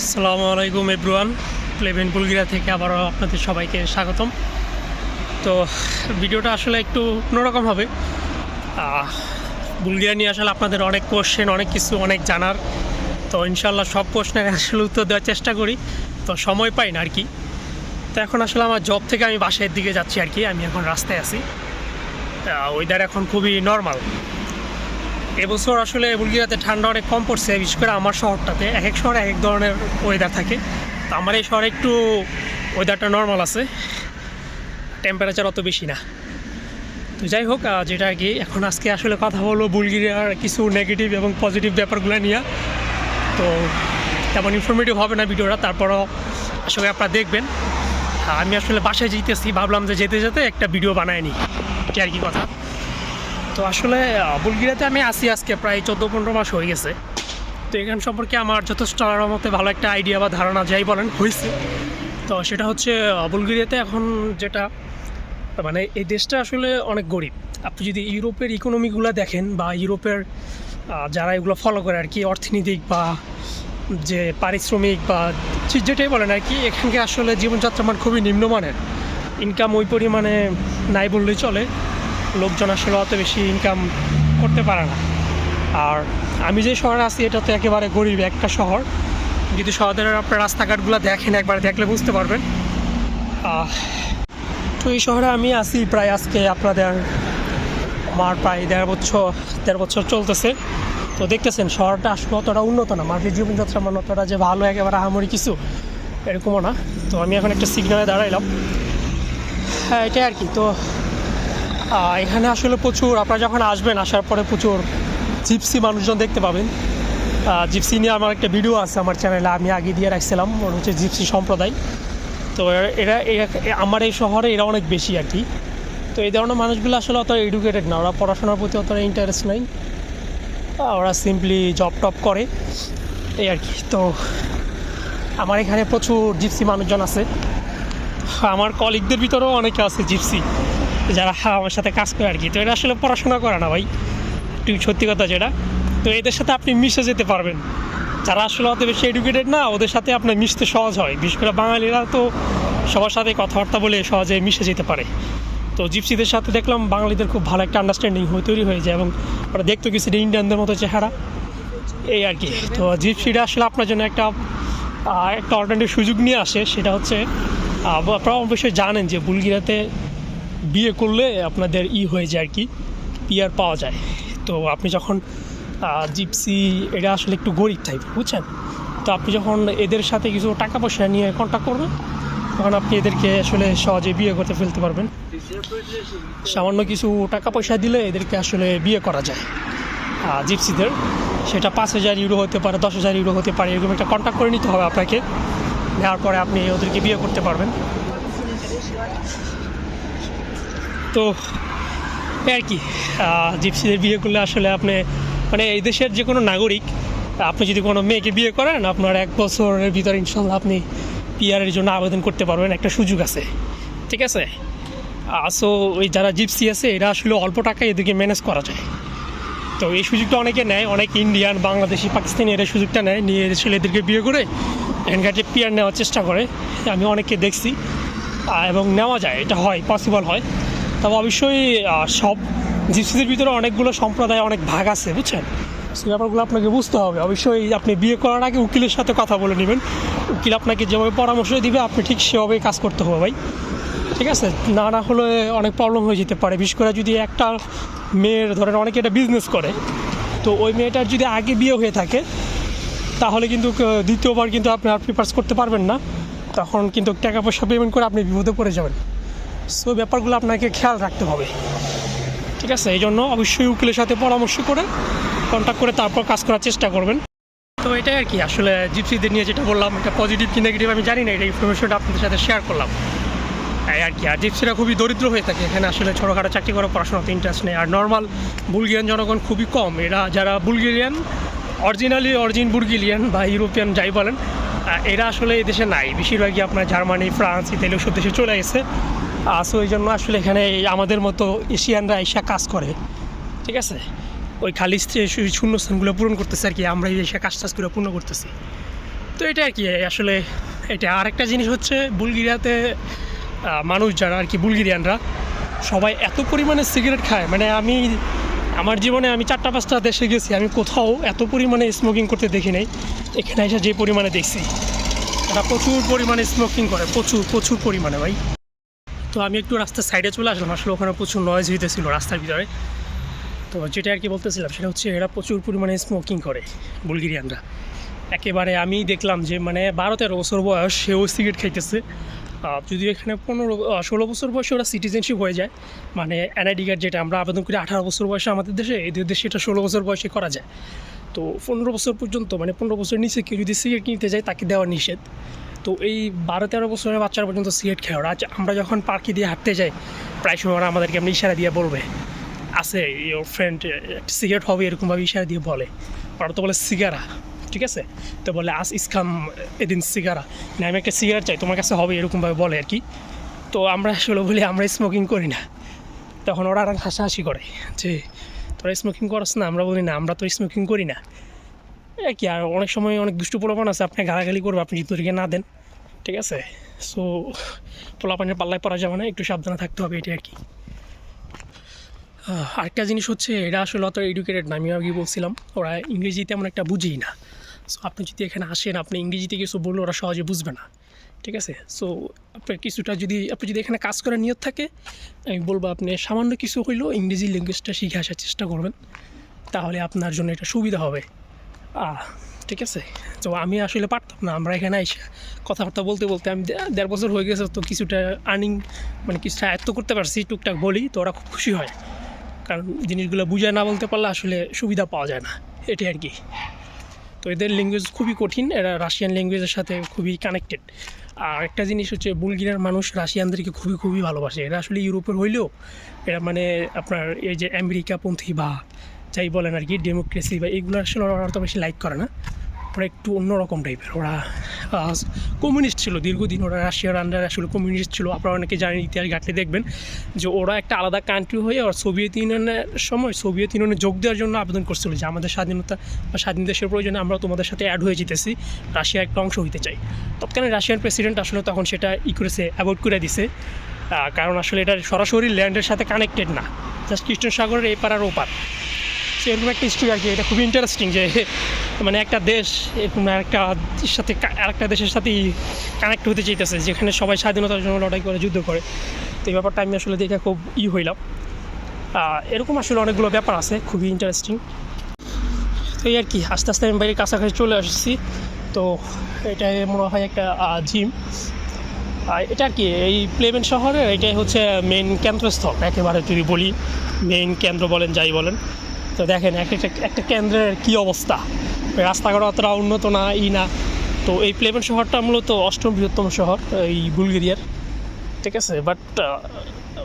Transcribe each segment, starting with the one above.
আসসালামু আলাইকুম এভরিওয়ান। প্লেভেন বুলগিরা থেকে আবারও আপনাদের সবাইকে স্বাগতম। তো, ভিডিওটা আসলে একটু অন্যরকম হবে। বুলগিরা নিয়ে আসলে আপনাদের অনেক কোশ্চেন অনেক কিছু, অনেক জানার। তো ইনশাল্লাহ সব প্রশ্নের আসলে উত্তর দেওয়ার চেষ্টা করি। তো সময় পাই না আর কি। তো এখন আসলে আমার জব থেকে আমি বাসার দিকে যাচ্ছি আর কি। আমি এখন রাস্তায় আছি। ওয়েদার এখন খুবই নর্মাল এবছর আসলে বুলগিরাতে ঠান্ডা অনেক কম পড়ছে, বিশেষ করে আমার শহরটাতে। এক এক শহরে এক এক ধরনের ওয়েদার থাকে। তো আমার এই শহরে একটু ওয়েদারটা নর্মাল আছে। টেম্পারেচার অত বেশি না। তো যাই হোক যেটা আর কি, এখন আজকে আসলে কথা বলব বুলগিরিয়ার কিছু নেগেটিভ এবং পজিটিভ ব্যাপারগুলো নিয়ে। তো তেমন ইনফরমেটিভ হবে না ভিডিওটা, তারপরও আসলে আপনারা দেখবেন। আমি আসলে বাসায় যেতেছি, ভাবলাম যে যেতে যেতে একটা ভিডিও বানায় নি এটা আর কি কথা? তো আসলে বুলগেরিয়াতে আমি আসি আজকে প্রায় চোদ্দ পনেরো মাস হয়ে গেছে। তো এখান সম্পর্কে আমার যথেষ্ট মতে ভালো একটা আইডিয়া বা ধারণা যাই বলেন, হয়েছে। তো সেটা হচ্ছে বুলগেরিয়াতে এখন যেটা মানে এই দেশটা আসলে অনেক গরিব। আপনি যদি ইউরোপের ইকোনমিগুলো দেখেন বা ইউরোপের যারা এগুলো ফলো করে আর কি, অর্থনৈতিক বা যে পারিশ্রমিক বা যেটাই বলেন আর কি এখানকে আসলে জীবনযাত্রা মান খুবই নিম্নমানের। ইনকাম ওই পরিমাণে নাই বললেই চলে। লোকজন আসলে অত বেশি ইনকাম করতে পারে না। আর আমি যে শহরে আছি, এটা তো একেবারে গরিব একটা শহর। যদি শহরের আপনার রাস্তাঘাটগুলো দেখেন, একবার দেখলে বুঝতে পারবেন। তো এই শহরে আমি আছি প্রায় আজকে আপনাদের, আমার প্রায় দেড় বছর দেড় বছর চলতেছে। তো দেখতেছেন, শহরটা আসলে অতটা উন্নত না। মানুষের জীবনযাত্রা মান অতটা যে ভালো, একেবারে আহামরি কিছু এরকমও না। তো আমি এখন একটা সিগনালে দাঁড়াইলাম। হ্যাঁ এটাই আর কি। তো এখানে আসলে প্রচুর, আপনারা যখন আসবেন, আসার পরে প্রচুর জিপসি মানুষজন দেখতে পাবেন। জিপসি নিয়ে আমার একটা ভিডিও আছে আমার চ্যানেলে, আমি আগে দিয়ে রাখছিলাম, ওর হচ্ছে জিপসি সম্প্রদায়। তো এরা- আমার এই শহরে এরা অনেক বেশি আর কি। তো এই ধরনের মানুষগুলো আসলে অত এডুকেটেড না, ওরা পড়াশোনার প্রতি অতটা ইন্টারেস্ট নেই। ওরা সিম্পলি জব টপ করে, এই আর কি। তো আমার এখানে প্রচুর জিপসি মানুষজন আছে। আমার কলিগদের ভিতরেও অনেকে আছে জিপসি। যারা আমার সাথে কাজ করে আর কি, তো এটা আসলে পড়াশোনা করে না ভাই। একটু সত্যি কথা যেটা। তো এদের সাথে আপনি মিশে যেতে পারবেন। যারা আসলে অত বেশি এডুকেটেড না, ওদের সাথে আপনার মিশতে সহজ হয়। বিশেষ করে বাঙালিরা তো সবার সাথে কথাবার্তা বলে সহজে মিশে যেতে পারে। তো জিপসিদের সাথে দেখলাম বাঙালিদের খুব ভালো একটা আন্ডারস্ট্যান্ডিং হয়ে তৈরি হয়ে যায় এবং ওরা দেখতে কিছুটা ইন্ডিয়ানদের মতো চেহারা। এই আর কি। তো জিপসিটা আসলে আপনার জন্য একটা একটা অল্টারনেটিভ সুযোগ নিয়ে আসে। সেটা হচ্ছে আপনারা অবশ্যই জানেন যে বুলগিরাতে বিয়ে করলে আপনাদের ই হয়ে যায় আর কি পিয়ার পাওয়া যায়। তো আপনি যখন জিপসি এটা আসলে একটু গরিব টাইপ বুঝছেন? তো আপনি যখন এদের সাথে কিছু টাকা পয়সা নিয়ে কন্ট্যাক্ট করবেন, তখন আপনি এদেরকে আসলে সহজে বিয়ে করতে ফেলতে পারবেন। সামান্য কিছু টাকা পয়সা দিলে এদেরকে আসলে বিয়ে করা যায়। জিপসিদের সেটা পাঁচ হাজার ইউরো হতে পারে, দশ হাজার ইউরো হতে পারে, এরকম একটা কন্ট্যাক্ট করে নিতে হবে আপনাকে। নেওয়ার পরে আপনি ওদেরকে বিয়ে করতে পারবেন। তো, আর কি জিপসিদের বিয়ে করলে আসলে আপনি মানে এই দেশের যে কোনো নাগরিক, আপনি যদি কোনো মেয়েকে বিয়ে করেন, আপনার এক বছরের ভিতরে ইনশাল্লাহ আপনি পিয়ারের জন্য আবেদন করতে পারবেন, একটা সুযোগ আছে। ঠিক আছে? সো ওই যারা জিপসি আছে, এরা আসলে অল্প টাকায় এদেরকে ম্যানেজ করা যায়। তো এই সুযোগটা অনেকে নেয়, অনেক ইন্ডিয়ান বাংলাদেশি, পাকিস্তানি এরা সুযোগটা নেয়, নিয়ে আসলে এদেরকে বিয়ে করে, এখানকার যে পিয়ার নেওয়ার চেষ্টা করে, আমি অনেককে দেখছি। এবং নেওয়া যায়, এটা হয় পসিবল হয়। তবে অবশ্যই সব জিপসিদের ভিতরে অনেকগুলো সম্প্রদায়, অনেক ভাগ আছে, বুঝছেন? সেই ব্যাপারগুলো আপনাকে বুঝতে হবে। অবশ্যই আপনি বিয়ে করার আগে উকিলের সাথে কথা বলে নেবেন। উকিল আপনাকে যেভাবে পরামর্শ দিবে, আপনি ঠিক সেভাবেই কাজ করতে হবে ভাই। ঠিক আছে? না না হলে অনেক প্রবলেম হয়ে যেতে পারে। বিশেষ করে যদি একটা মেয়ের, ধরেন অনেকে এটা বিজনেস করে, তো ওই মেয়েটার যদি আগে বিয়ে হয়ে থাকে, তাহলে কিন্তু দ্বিতীয়বার কিন্তু আপনি আর প্রিপার্স করতে পারবেন না। তখন কিন্তু টাকা পয়সা পেমেন্ট করে আপনি বিপদে পড়ে যাবেন। সো ব্যাপারগুলো আপনাকে খেয়াল রাখতে হবে। ঠিক আছে? এই জন্য অবশ্যই উকিলের সাথে পরামর্শ করে কন্ট্যাক্ট করে তারপর কাজ করার চেষ্টা করবেন। তো এটাই আর কি। আসলে জিপসিদের নিয়ে যেটা বললাম, এটা পজিটিভ কি নেগেটিভ আমি জানি না। এটা ইনফরমেশনটা আপনাদের সাথে শেয়ার করলাম। এই আর কি। আর জিপসিরা খুবই দরিদ্র হয়ে থাকে। এখানে আসলে ছোটোখাটো চাকরি করা পড়াশোনাতে ইন্টারেস্ট নেই। আর নর্মাল বুলগেরিয়ান জনগণ খুবই কম। এরা যারা বুলগেরিয়ান অরিজিনালি অরিজিন বুলগেরিয়ান বা ইউরোপিয়ান যাই বলেন এরা আসলে দেশে নাই। বেশিরভাগই আপনার জার্মানি, ফ্রান্স, ইতালি ওসব দেশে চলে গেছে। সো এই জন্য আসলে এখানে আমাদের মতো এশিয়ানরা এসে কাজ করে। ঠিক আছে? ওই খালি শূন্যস্থানগুলো পূরণ করতেছে আর কি, আমরা এই এসে কাজ টাজগুলো পূর্ণ করতেছি। তো এটা আর কি আসলে এটা আরেকটা জিনিস হচ্ছে বুলগেরিয়াতে মানুষ যারা আর কি বুলগেরিয়ানরা, সবাই এত পরিমাণে সিগারেট খায়। মানে আমি আমার জীবনে আমি চারটা পাঁচটা দেশে গেছি, আমি কোথাও এত পরিমাণে স্মোকিং করতে দেখি নাই। এখানে এসে যে পরিমাণে দেখছি, তারা প্রচুর পরিমাণে স্মোকিং করে, প্রচুর প্রচুর পরিমাণে ভাই। তো আমি একটু রাস্তার সাইডে চলে আসলাম, আসলে ওখানে প্রচুর নয়েজ হইতেছিল রাস্তার ভিতরে। তো যেটা আর কি বলতেছিলাম, সেটা হচ্ছে এরা প্রচুর পরিমাণে স্মোকিং করে, বুলগেরিয়ানরা। একেবারে আমি দেখলাম যে মানে বারো তেরো বছর বয়স, সেও সিগারেট খাইতেছে। যদিও এখানে পনেরো ষোলো বছর বয়সে ওরা সিটিজেনশিপ হয়ে যায় মানে এনআইডি কার্ড যেটা আমরা আবেদন করি, আঠারো বছর বয়সে আমাদের দেশে, এদের দেশে এটা ষোলো বছর বয়সে করা যায়। তো পনেরো বছর পর্যন্ত মানে পনেরো বছর নিচে কেউ যদি সিগারেট কিনতে যায়, তাকে দেওয়া নিষেধ। তো এই বারো তেরো বছরের বাচ্চারা পর্যন্ত সিগারেট খায় ওরা। আজ- আমরা যখন পার্কে দিয়ে হাঁটতে যাই, প্রায় সময় ওরা আমাদেরকে এমনি ইশারা দিয়ে বলবে, আছে ইয়োর ফ্রেন্ড সিগারেট হবে, এরকমভাবে ইশারা দিয়ে বলে। ওরা তো বলে, সিগারা। ঠিক আছে? তো বলে, আস ইসকাম এদিন সিগারা। না, আমি একটা সিগারেট চাই, তোমার কাছে হবে, এরকমভাবে বলে আর কি। তো আমরা আসলে বলি, আমরা স্মোকিং করি না। তখন ওরা আর হাসাহাসি করে, যে, তোরা স্মোকিং করস না? আমরা বলি, না, আমরা তো স্মোকিং করি না। কি, আর অনেক সময় অনেক দুষ্টু পোলাপান আছে, আপনি গালাগালি করবে, আপনি যদি না দেন, ঠিক আছে? সো, পোলাপানের পাল্লায় পড়া যাবে না, একটু সাবধানে থাকতে হবে, এটাই আর কি। আরেকটা জিনিস হচ্ছে, এরা আসলে অত এডুকেটেড না, আমি আগে বলছিলাম, ওরা ইংরেজি তেমন একটা বুঝেই না। সো আপনি যদি এখানে আসেন, আপনি ইংরেজিতে কিছু বললে ওরা সহজে বুঝবে না। ঠিক আছে? সো আপনার কিছুটা যদি, আপনি যদি এখানে কাজ করার নিয়ত থাকে, আমি বলব আপনি সামান্য কিছু হইলেও ইংরেজি ল্যাঙ্গুয়েজটা শিখে আসার চেষ্টা করবেন। তাহলে আপনার জন্য এটা সুবিধা হবে। ঠিক আছে? তো আমি আসলে পারতাম না, আমরা এখানে এসে কথাবার্তা বলতে বলতে আমি দেড় বছর হয়ে গেছে তো কিছুটা আর্নিং মানে কিছুটা আয়ত্ত করতে পারছি, টুকটাক বলি, তো ওরা খুব খুশি হয়। কারণ জিনিসগুলো বুঝায় না বলতে পারলে আসলে সুবিধা পাওয়া যায় না। এটাই আর কি। তো এদের ল্যাঙ্গুয়েজ খুবই কঠিন, এরা রাশিয়ান ল্যাঙ্গুয়েজের সাথে খুবই কানেক্টেড আর একটা জিনিস হচ্ছে বুলগেরিয়ার মানুষ রাশিয়ানদেরকে খুবই খুবই ভালোবাসে। এরা আসলে ইউরোপের হইলেও, এরা মানে আপনার এই যে আমেরিকাপন্থী বা যাই বলেন আর কি ডেমোক্রেসি বা এইগুলো আসলে ওরা অত বেশি লাইক করে না। ওরা একটু অন্যরকম টাইপের। ওরা কমিউনিস্ট ছিল দীর্ঘদিন, ওরা রাশিয়ার আন্ডারে আসলে কমিউনিস্ট ছিল। আপনারা অনেকে জানেন, ইতিহাস ঘাটলে দেখবেন যে ওরা একটা আলাদা কান্ট্রি হয়ে আর সোভিয়েত ইউনিয়নের সময় সোভিয়েত ইউনিয়নে যোগ দেওয়ার জন্য আবেদন করছিল যে আমাদের স্বাধীনতা বা স্বাধীন দেশের প্রয়োজনে আমরা তোমাদের সাথে অ্যাড হয়ে যেতেছি, রাশিয়া একটা অংশ হইতে চাই। তৎকালীন রাশিয়ান প্রেসিডেন্ট আসলে তখন সেটা ই করেছে অ্যাভয়েড করে দিছে। কারণ আসলে এটা সরাসরি ল্যান্ডের সাথে কানেক্টেড না। জাস্ট কৃষ্ণ সাগরের এপার আর ওপার। সে এরকম একটা হিস্ট্রি আর কি। এটা খুবই ইন্টারেস্টিং যে মানে একটা দেশ এরকম একটা সাথে আরেকটা দেশের সাথেই কানেক্ট হতে চাইতেছে, যেখানে সবাই স্বাধীনতার জন্য লড়াই করে, যুদ্ধ করে। তো এই ব্যাপারটা আমি আসলে দেখে খুব ই হইলাম। এরকম আসলে অনেকগুলো ব্যাপার আছে, খুবই ইন্টারেস্টিং তো এই আর কি, আস্তে আস্তে আমি বাইরের কাছাকাছি চলে আসছি। তো এটা মনে হয় একটা জিম এটা আর কি, এই প্লেমেন শহরে এটাই হচ্ছে মেন কেন্দ্রস্থল, একেবারে যদি বলি মেইন কেন্দ্র বলেন, যাই বলেন। তো দেখেন, এক একটা একটা কেন্দ্রের কী অবস্থা? রাস্তাঘাট অতটা উন্নত না, ই না। তো এই প্লেমেন শহরটা মূলত অষ্টম বৃহত্তম শহর, এই বুলগেরিয়ার। ঠিক আছে? বাট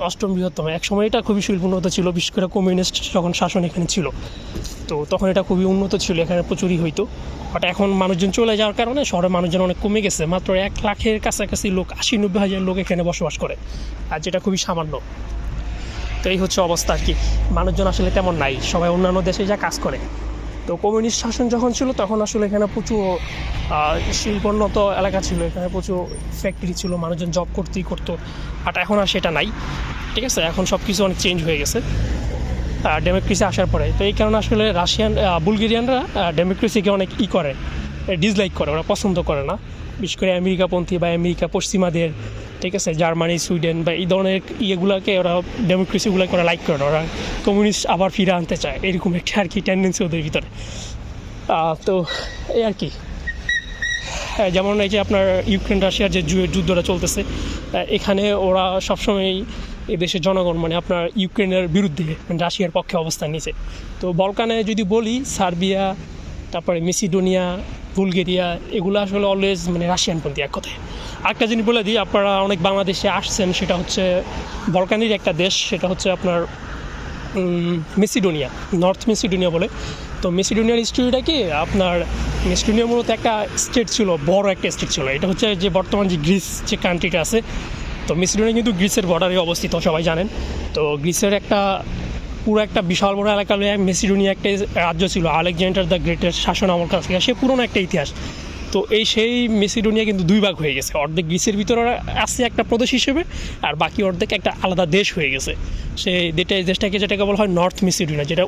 অষ্টম বৃহত্তম। এক সময় এটা খুবই শিল্প উন্নত ছিল, বিশেষ করে কমিউনিস্ট যখন শাসন এখানে ছিল। তো তখন এটা খুবই উন্নত ছিল, এখানে প্রচুরই হইতো। বাট এখন মানুষজন চলে যাওয়ার কারণে শহরের মানুষজন অনেক কমে গেছে। মাত্র এক লাখের কাছাকাছি লোক, আশি নব্বই হাজার লোক এখানে বসবাস করে। আর যেটা খুবই সামান্য। তো এই হচ্ছে অবস্থা আর কি। মানুষজন আসলে তেমন নাই, সবাই অন্যান্য দেশে যা কাজ করে। তো কমিউনিস্ট শাসন যখন ছিল, তখন আসলে এখানে প্রচুর শিল্পোন্নত এলাকা ছিল, এখানে প্রচুর ফ্যাক্টরি ছিল, মানুষজন জব করতেই করতো। বাট এখন আর সেটা নাই, ঠিক আছে? এখন সব কিছু অনেক চেঞ্জ হয়ে গেছে। ডেমোক্রেসি আসার পরে। তো এই কারণে আসলে রাশিয়ান বুলগেরিয়ানরা ডেমোক্রেসিকে অনেক ই করে ডিসলাইক করে, ওরা পছন্দ করে না। বিশেষ করে আমেরিকাপন্থী বা আমেরিকা পশ্চিমাদের ঠিক আছে জার্মানি সুইডেন বা এই ধরনের ইয়েগুলোকে ওরা ডেমোক্রেসিগুলোকে ওরা লাইক করে না ওরা কমিউনিস্ট আবার ফিরে আনতে চায় এরকম একটা আর কি টেন্ডেন্সি ওদের ভিতরে। তো এই আর কি। হ্যাঁ, যেমন এই যে আপনার ইউক্রেন রাশিয়ার যে যুদ্ধটা চলতেছে এখানে ওরা সবসময় এই দেশের জনগণ মানে আপনার ইউক্রেনের বিরুদ্ধে মানে রাশিয়ার পক্ষে অবস্থান নিয়েছে। তো বলকানে যদি বলি সার্বিয়া তারপরে মেসিডোনিয়া বুলগেরিয়া এগুলো আসলে অলওয়েজ মানে রাশিয়ানপন্থী এক কথায়। আরেকটা জিনিস বলে দিই, আপনারা অনেক বাংলাদেশে আসছেন, সেটা হচ্ছে বলকানির একটা দেশ, সেটা হচ্ছে আপনার মেসিডোনিয়া, নর্থ মেসিডোনিয়া বলে। তো মেসিডোনিয়ার হিস্ট্রিটা কি? আপনার মেসিডোনিয়া মূলত একটা স্টেট ছিল, বড় একটা স্টেট ছিল। এটা হচ্ছে যে বর্তমান যে গ্রিস যে কান্ট্রিটা আছে, তো মেসিডোনিয়া কিন্তু গ্রিসের বর্ডারে অবস্থিত, সবাই জানেন। তো গ্রিসের একটা, পুরো একটা বিশাল বড় এলাকা মেসিডোনিয়া, একটা রাজ্য ছিল, আলেকজান্ডার দ্য গ্রেটের শাসন আমল কাছ সে পুরনো একটা ইতিহাস। তো এই সেই মেসিডোনিয়া কিন্তু দুই ভাগ হয়ে গেছে। অর্ধেক গ্রিসের ভিতরে আছে একটা প্রদেশ হিসেবে, আর বাকি অর্ধেক একটা আলাদা দেশ হয়ে গেছে। সেই দেটা দেশটাকে যেটাকে বলা হয় নর্থ মেসিডোনিয়া, যেটা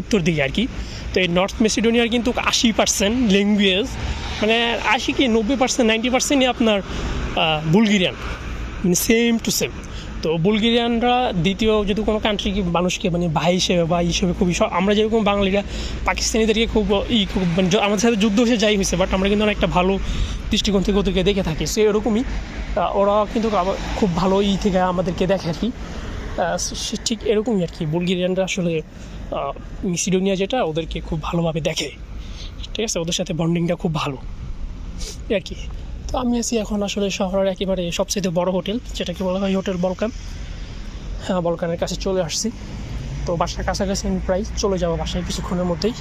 উত্তর দিকে আর কি। তো এই নর্থ মেসিডোনিয়ার কিন্তু আশি পার্সেন্ট ল্যাঙ্গুয়েজ মানে আশি কি নব্বই পার্সেন্ট নাইনটি পার্সেন্টই আপনার বুলগেরিয়ান। সেম টু সেম তো বুলগেরিয়ানরা দ্বিতীয় যদি কোনো কান্ট্রি মানুষকে মানে ভাই হিসেবে বা হিসেবে খুবই আমরা যেরকম বাঙালিরা, পাকিস্তানিদেরকে খুব ই খুব মানে আমাদের সাথে যুদ্ধ হয়েছে, যাই হয়েছে বাট আমরা কিন্তু অনেকটা ভালো দৃষ্টিকোণ থেকে ওদেরকে দেখে থাকি। সে এরকমই ওরা কিন্তু খুব ভালো ই থেকে আমাদেরকে দেখে আর কি। ঠিক এরকমই আর কি। বুলগেরিয়ানরা আসলে মিসিডোনিয়া যেটা, ওদেরকে খুব ভালোভাবে দেখে। ঠিক আছে? ওদের সাথে বন্ডিংটা খুব ভালো। আর কি। তো আমি আছি এখন আসলে শহরের একেবারে সবচেয়ে বড় হোটেল, যেটাকে বলা হয় হোটেল বলকান হ্যাঁ বলকানের কাছে চলে আসছি। তো বাসার কাছাকাছি আমি প্রায় চলে যাব বাসায় কিছুক্ষণের মধ্যেই।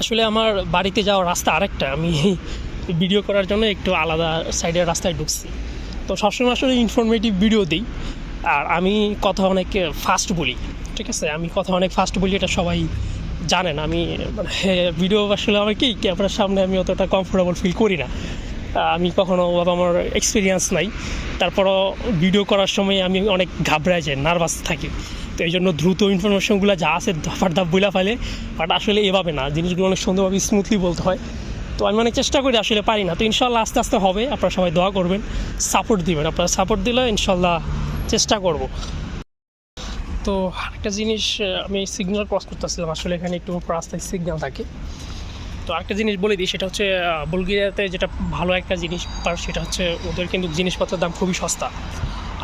আসলে আমার বাড়িতে যাওয়ার রাস্তা আরেকটা। আমি ভিডিও করার জন্য একটু আলাদা সাইডের রাস্তায় ঢুকছি। তো সবসময় আসলে ইনফরমেটিভ ভিডিও দিই। আর আমি কথা অনেক ফাস্ট বলি, ঠিক আছে? আমি কথা অনেক ফাস্ট বলি, এটা সবাই জানেন, আমি মানে ভিডিও আসলে আমার কি ক্যামেরার সামনে আমি অতটা কমফোর্টেবল ফিল করি না। আমি কখনো আমার এক্সপিরিয়েন্স নাই। তারপরও ভিডিও করার সময় আমি অনেক ঘাবড়ায় যাই নার্ভাস থাকি। তো এই জন্য দ্রুত ইনফরমেশনগুলো যা আছে দফার ধাপ বইলা ফেলে বাট আসলে এভাবে না, জিনিসগুলো অনেক সুন্দরভাবে স্মুথলি বলতে হয়। তো আমি অনেক চেষ্টা করি, আসলে পারি না। তো ইনশাল্লাহ আস্তে আস্তে হবে, আপনারা সবাই দোয়া করবেন সাপোর্ট দিবেন। আপনারা সাপোর্ট দিলে ইনশাল্লাহ চেষ্টা করব। তো আরেকটা জিনিস আমি সিগন্যাল ক্রস করতেছিলাম। আসলে এখানে একটু রাস্তায় সিগন্যাল থাকে। তো আরেকটা জিনিস বলে দিই, সেটা হচ্ছে বুলগেরিয়াতে যেটা ভালো একটা জিনিস পার সেটা হচ্ছে ওদের কিন্তু জিনিসপত্রের দাম খুবই সস্তা।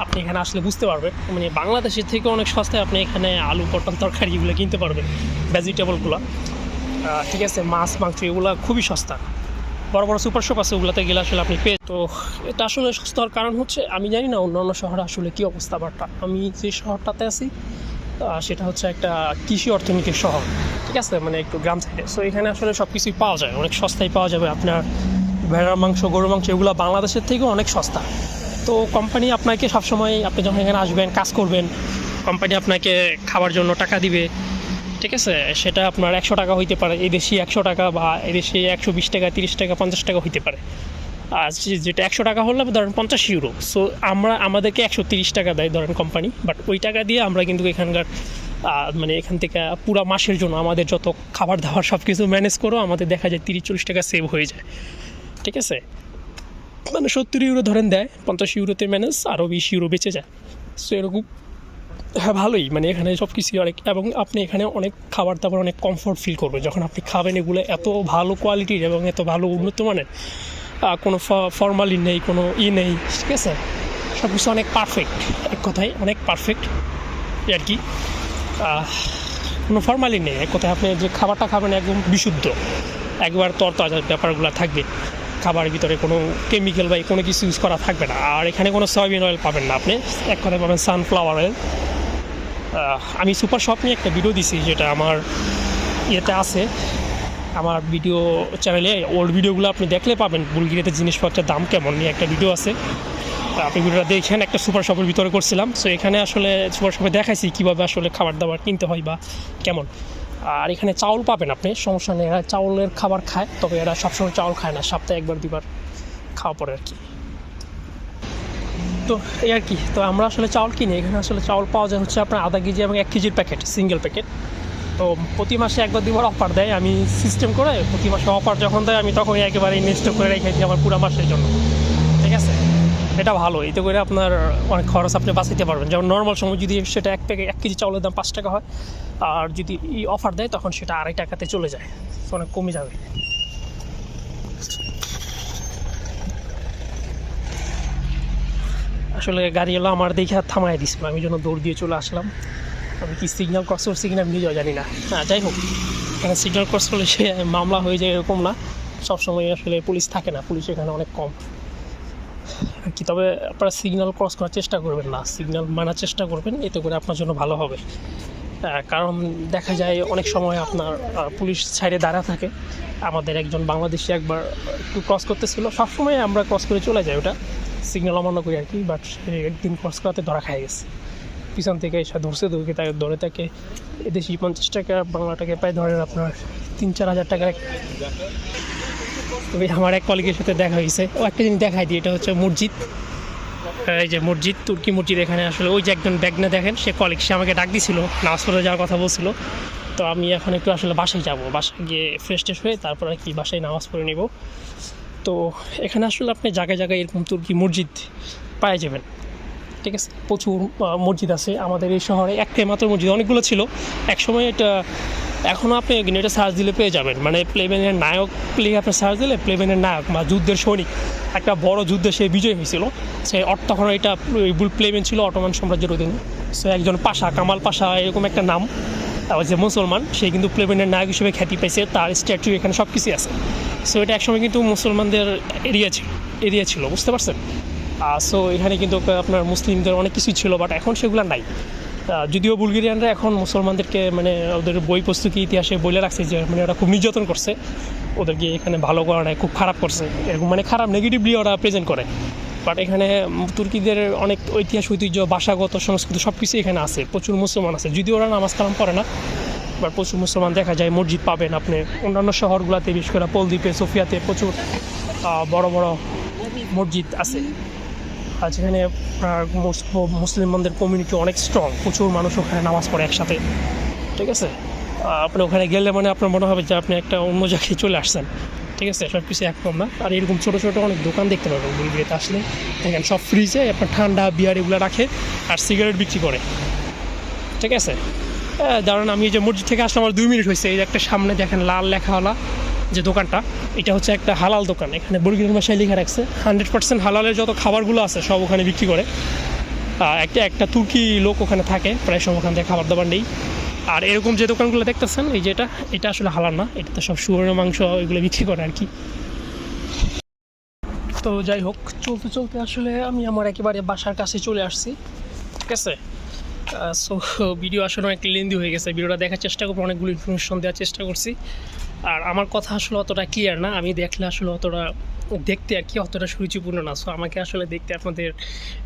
আপনি এখানে আসলে বুঝতে পারবেন মানে বাংলাদেশের থেকে অনেক সস্তায় আপনি এখানে আলু, পটল, তরকারি এগুলো কিনতে পারবেন ভেজিটেবলগুলো ঠিক আছে, মাছ, মাংস এগুলো খুবই সস্তা। বড় বড় সুপার শপ আছে, ওগুলোতে গেলে আসলে আপনি পেয়ে তো এটা আসলে সস্তার কারণ হচ্ছে, আমি জানি না অন্যান্য শহরে আসলে কী অবস্থা বাট আমি যে শহরটাতে আছি সেটা হচ্ছে একটা কৃষি অর্থনীতির শহর, ঠিক আছে? মানে একটু গ্রাম সাইডে সো এখানে আসলে সব কিছুই পাওয়া যায়, অনেক সস্তায় পাওয়া যাবে আপনার ভেড়ার মাংস, গরুর মাংস, এগুলো বাংলাদেশের থেকেও অনেক সস্তা। তো কোম্পানি আপনাকে সবসময় আপনি যখন এখানে আসবেন, কাজ করবেন কোম্পানি আপনাকে খাবার জন্য টাকা দিবে। ঠিক আছে? সেটা আপনার একশো টাকা হইতে পারে এই দেশি একশো টাকা বা এই দেশে একশো বিশ টাকা, তিরিশ টাকা, পঞ্চাশ টাকা হইতে পারে। আর যেটা একশো টাকা হলে ধরেন পঞ্চাশ ইউরো সো আমরা, আমাদেরকে একশো তিরিশ টাকা দেয় ধরেন কোম্পানি বাট ওই টাকা দিয়ে আমরা কিন্তু এখানকার মানে এখান থেকে পুরো মাসের জন্য আমাদের যত খাবার দাবার সব কিছু ম্যানেজ করো, আমাদের দেখা যায় তিরিশ, চল্লিশ টাকা সেভ হয়ে যায়। ঠিক আছে? মানে সত্তর ইউরো ধরেন দেয়, পঞ্চাশ ইউরোতে ম্যানেজ আরও বিশ ইউরো বেঁচে যায়। সো এরকম হ্যাঁ ভালোই। মানে এখানে সব কিছুই অনেক, এবং আপনি এখানে অনেক খাবার দাবার অনেক কমফোর্ট ফিল করবেন। যখন আপনি খাবেন, এগুলো এত ভালো কোয়ালিটির এবং এত ভালো উন্নত মানের কোনো ফর্মালিন নেই, কোনো ই নেই, ঠিক আছে? সব কিছু অনেক পারফেক্ট এক কথায় অনেক পারফেক্ট আর কি। কোনো ফর্মালিন নেই। এক কথায় আপনি যে খাবারটা খাবেন একদম বিশুদ্ধ। একবার তরতাজা ব্যাপারগুলো থাকবে। খাবারের ভিতরে কোনো কেমিক্যাল বা কোনো কিছু ইউজ করা থাকবে না। আর এখানে কোনো সয়াবিন অয়েল পাবেন না আপনি। এক কথায় পাবেন সানফ্লাওয়ার অয়েল আমি সুপার শপ নিয়ে একটা ভিডিও দিছি যেটা আমার ইয়েতে আছে। আমার ভিডিও চ্যানেলে ওল্ড ভিডিওগুলো আপনি দেখলে পাবেন। বুলগিরিতে জিনিসপত্রের দাম কেমন নিয়ে একটা ভিডিও আছে। আপনি ভিডিওটা দেখেন, একটা সুপার শপের ভিতরে করছিলাম। সো এখানে আসলে সুপার শপে দেখাইছি কীভাবে আসলে খাবার দাবার কিনতে হয় বা কেমন। আর এখানে চাউল পাবেন আপনি, সমস্যা নেই। এরা চাউলের খাবার খায়, তবে এরা সবসময় চাউল খায় না, সপ্তাহে একবার দুবার খাওয়া পরে আর কি। তো এই আর কি। তো আমরা আসলে চাউল কিনি। এখানে আসলে চাউল পাওয়া যায় হচ্ছে আপনার আধা কেজি এবং এক কেজির প্যাকেট সিঙ্গেল প্যাকেট তো প্রতি মাসে একবার দুবার অফার দেয়। আমি সিস্টেম করে প্রতি মাসে অফার যখন দেয়, আমি তখন একেবারে ইনভেস্ট করে রেখে দিই আমার পুরো মাসের জন্য। ঠিক আছে? এটা ভালো। এতে করে আপনার অনেক খরচ আপনি বাঁচাইতে পারবেন। যেমন নর্মাল সময় যদি সেটা এক প্যাকেট এক কেজি চাউলের দাম পাঁচ টাকা হয়, আর যদি ই অফার দেয়, তখন সেটা আড়াই টাকাতে চলে যায়। অনেক কমে যাবে। আসলে গাড়ি এলো আমার দেখে আর থামাই দিছিল আমি জন্য দৌড় দিয়ে চলে আসলাম। আমি কি সিগন্যাল ক্রস করছি কিনা আমি নিজেও জানি না। হ্যাঁ যাই হোক। এখানে সিগন্যাল ক্রস করলে সে মামলা হয়ে যায় এরকম না। সবসময় আসলে পুলিশ থাকে না। পুলিশ এখানে অনেক কম। কি তবে আপনারা সিগন্যাল ক্রস করার চেষ্টা করবেন না। সিগন্যাল মানার চেষ্টা করবেন। এতে করে আপনার জন্য ভালো হবে। আহ, কারণ দেখা যায় অনেক সময় আপনার পুলিশ সাইডে দাঁড়া থাকে। আমাদের একজন বাংলাদেশি একবার একটু ক্রস করতেছিল। সবসময় আমরা ক্রস করে চলে যাই ওটা। সিগন্যাল অমান্য করি আর কি বাট একদিন ক্রস করাতে ধরা খাই গেছে। পিছন থেকে এসে ধরছে, ধরকে তাকে, ধরে তাকে এদেশি পঞ্চাশ টাকা বাংলাটাকে প্রায় ধরেন আপনার তিন, চার হাজার টাকার তবে আমার এক কলিগের সাথে দেখা হয়েছে। ও একটা জিনিস দেখাই দিই, এটা হচ্ছে মসজিদ। এই যে মসজিদ, তুর্কি মসজিদ এখানে আসলে ওই যে একজন ব্যাগ ব্যাগনা দেখেন, সে কলিগ সে আমাকে ডাক দিছিল নামাজ পড়ে যাওয়ার কথা বলছিল। তো আমি এখন একটু আসলে বাসায় যাব, বাসায় গিয়ে ফ্রেশ ট্রেশ হয়ে তারপর আর কি বাসায় নামাজ পড়ে নেব। তো এখানে আসলে আপনি জায়গায় জায়গায় এরকম তুর্কি মসজিদ পাওয়া যাবেন। ঠিক আছে? প্রচুর মসজিদ আছে। আমাদের এই শহরে একটাই মাত্র মসজিদ। অনেকগুলো ছিল। একসময় এটা এখনও আপনি নেটে সার্চ দিলে পেয়ে যাবেন। মানে প্লেবেনের নায়ক লিখে আপনি সার্চ দিলে প্লেবেনের নায়ক বা যুদ্ধের সৈনিক, একটা বড় যুদ্ধে সে বিজয় হয়েছিল। সে তখন এটা প্লেবেন ছিল অটোমান সাম্রাজ্যের অধীনে। সে একজন পাশা, কামাল পাশা, এরকম একটা নাম। যে মুসলমান, সে কিন্তু প্লেবেনের নায়ক হিসেবে খ্যাতি পেয়েছে তার স্ট্যাচু এখানে সব কিছুই আছে। সো এটা একসময় কিন্তু মুসলমানদের এরিয়া ছিল এরিয়া ছিল, বুঝতে পারছেন? সো এখানে কিন্তু আপনার মুসলিমদের অনেক কিছুই ছিল বাট এখন সেগুলো নাই। যদিও বুলগেরিয়ানরা এখন মুসলমানদেরকে মানে ওদের বই পুস্তকে, ইতিহাসে বলে রাখছে যে মানে ওরা খুব নির্যাতন করছে। ওদেরকে এখানে ভালো করা নাই, খুব খারাপ করছে। এরকম মানে খারাপ নেগেটিভলি ওরা প্রেজেন্ট করে। বাট এখানে তুর্কিদের অনেক ঐতিহাস, ঐতিহ্য, ভাষাগত সংস্কৃতি সব কিছু এখানে আছে। প্রচুর মুসলমান আছে। যদিও ওরা নামাজ কালাম করে না বাট প্রচুর মুসলমান দেখা যায়, মসজিদ পাবেন আপনি। অন্যান্য শহরগুলোতে, বিশেষ করে পলদ্বীপে, সোফিয়াতে প্রচুর বড় বড় মসজিদ আছে। আর যেখানে মুসলিমদের কমিউনিটি অনেক স্ট্রং প্রচুর মানুষ ওখানে নামাজ পড়ে একসাথে। ঠিক আছে? আপনি ওখানে গেলে মানে আপনার মনে হবে যে আপনি একটা অন্য জায়গায় চলে আসছেন। ঠিক আছে সব কিছু একরকম না। আর এরকম ছোটো ছোটো অনেক দোকান দেখতে পাবেন বুলগেরিয়াতে আসলে। দেখেন, সব ফ্রিজে আপনার ঠান্ডা বিয়ার এগুলো রাখে আর সিগারেট বিক্রি করে। ঠিক আছে? ধরেন আমি যে মসজিদ থেকে আসলে আমার দুই মিনিট হয়েছে। এই যে একটা সামনে দেখেন, লাল লেখাওয়ালা যে দোকানটা, এটা হচ্ছে একটা হালাল দোকান। এখানে বুলগেরিয়ান ভাষায় লেখা রাখছে হান্ড্রেড পার্সেন্ট হালালের যত খাবারগুলো আছে, সব ওখানে বিক্রি করে। একটা একটা তুর্কি লোক ওখানে থাকে, প্রায় সময় ওখান থেকে খাবার দাবার নেই। আর এরকম যে দোকানগুলো দেখতেছেন, এই যেটা, এটা আসলে হালাল না। এটা তো সব শুয়োরের মাংস এগুলো বিক্রি করে আর কি। তো যাই হোক, চলতে চলতে আসলে আমি আমার একেবারে বাসার কাছে চলে আসছি, ঠিক আছে? সো ভিডিও আসলে অনেক লেন্দি হয়ে গেছে। ভিডিওটা দেখার চেষ্টা করব, অনেকগুলো ইনফরমেশন দেওয়ার চেষ্টা করছি। আর আমার কথা আসলে অতটা ক্লিয়ার না। আমি দেখলে আসলে অতটা দেখতে আর কি অতটা সুরুচিপূর্ণ না। সো আমাকে আসলে দেখতে আপনাদের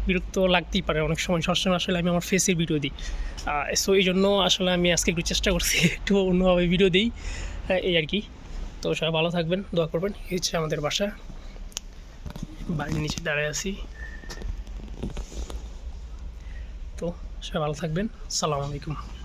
বিরক্ত লাগতেই পারে অনেক সময়। সবসময় আসলে আমি আমার ফেসের ভিডিও দিই। সো এই জন্য আসলে আমি আজকে একটু চেষ্টা করছি একটু অন্যভাবে ভিডিও দিই। এই আর কি। তো সবাই ভালো থাকবেন, দোয়া করবেন। এই হচ্ছে আমাদের বাসা। বাড়ির নিচে দাঁড়ায় আছি। তো সবাই ভালো থাকবেন। সালাম আলাইকুম।